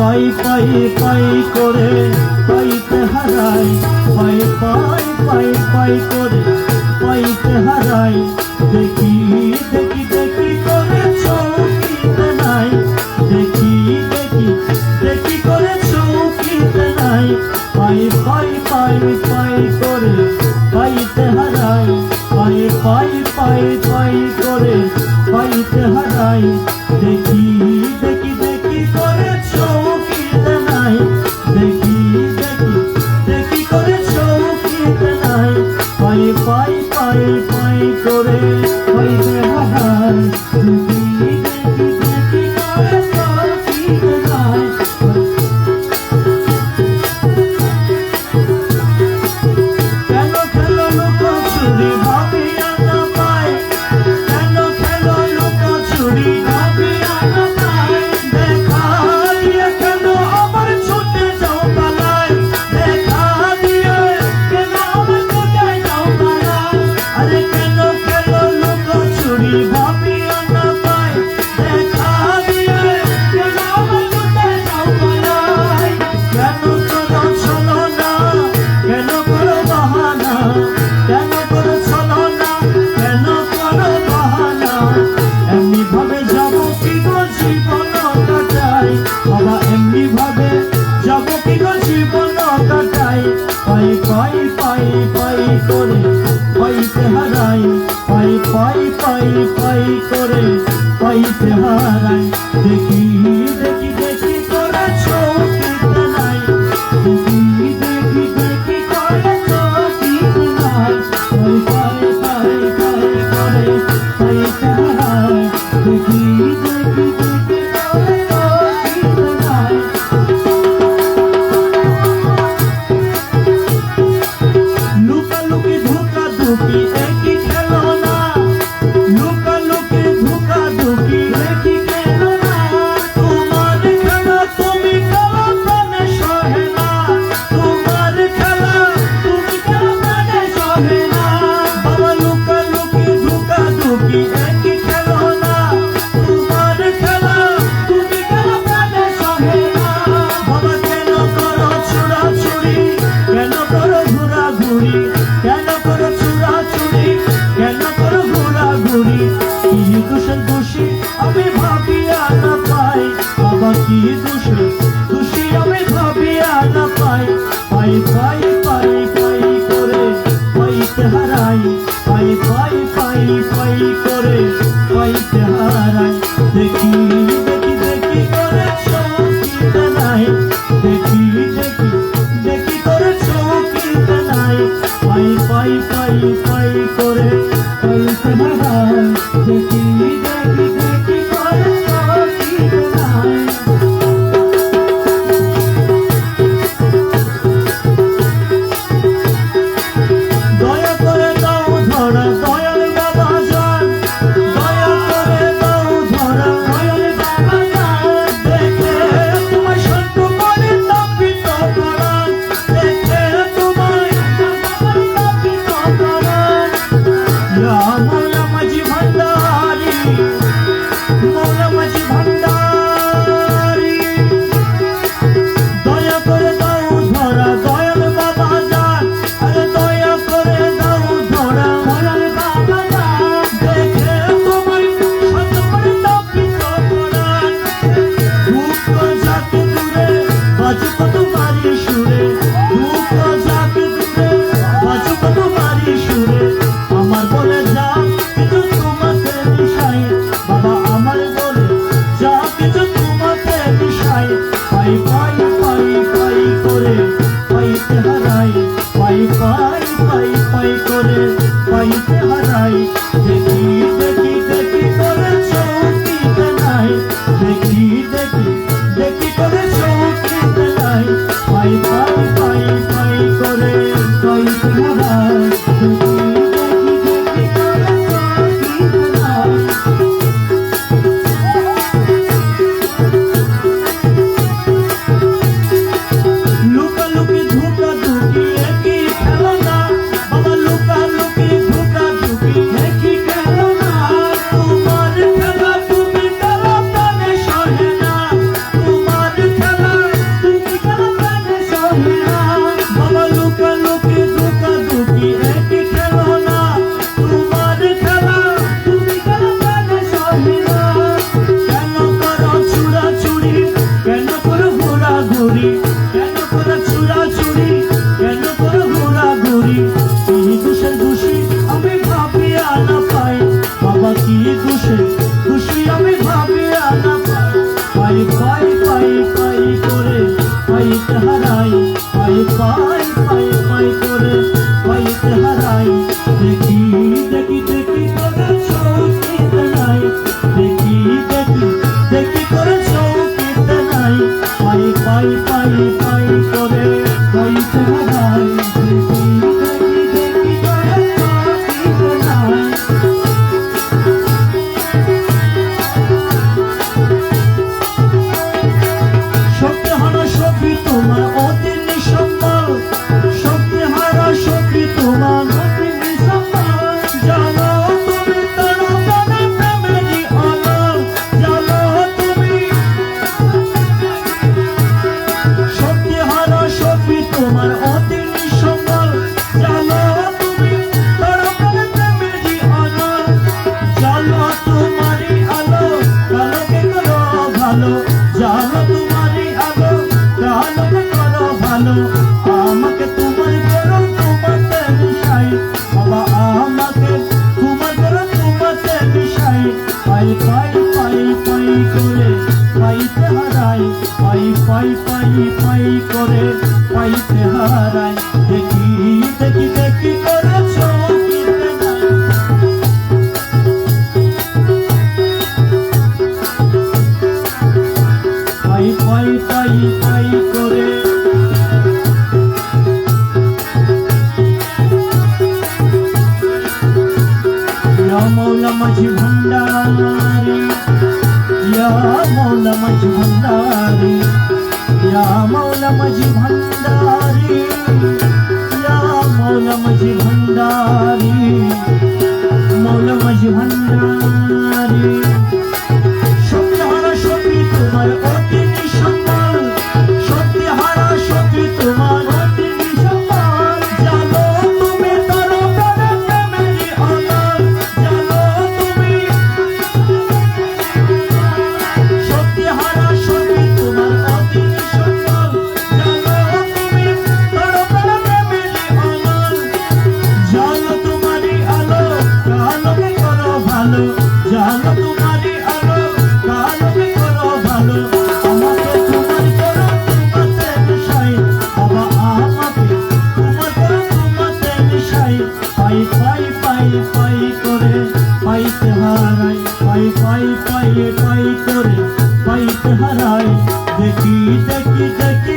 পাই পাই পাই করে, পাইতে হারাই। পাই পাই পাই পাই করে, পাইতে হারাই। দেখি দেখি দেখি করে চৌকিতে নাই দেখি দেখি দেখি করে চৌকিতে নাই পাই পাই পাই পাই করে পাইতে হারাই। পাই পাই পাই পাই করে পাইতে হারাই। দেখি পাই পাই পাই করে পাইতে হারাই পাই পাই পাই পাই করে পাইতে হারাই। দেখি হারাই, পাই পাই পাই পাই করে পাইতে হারাই। দেখি দেখি দেখি করে চৌকিতে নাই দেখি দেখি দেখি করে চৌকিতে নাই পাই পাই পাই পাই করে পাইতে হারাই। হারাই পাই পাই পাই পাই করে পাইতে হারাই। দেখি পাই পাই পাই পাই করে সত্যি তোমার অতি পাই পাই পাই করে পাইতে হারাই। দেখি দেখি you ভালো জানো তোমারই আলো কালোকে করো ভালো আমাকে তোমার করো তোমাতে মিশাই, বাবা আমাকে তোমার করো তোমাতে মিশাই। পাই পাই পাই পাই করে পাইতে হারাই, পাই পাই পাই পাই করে পাইতে হারাই। দেখি দেখি দেখি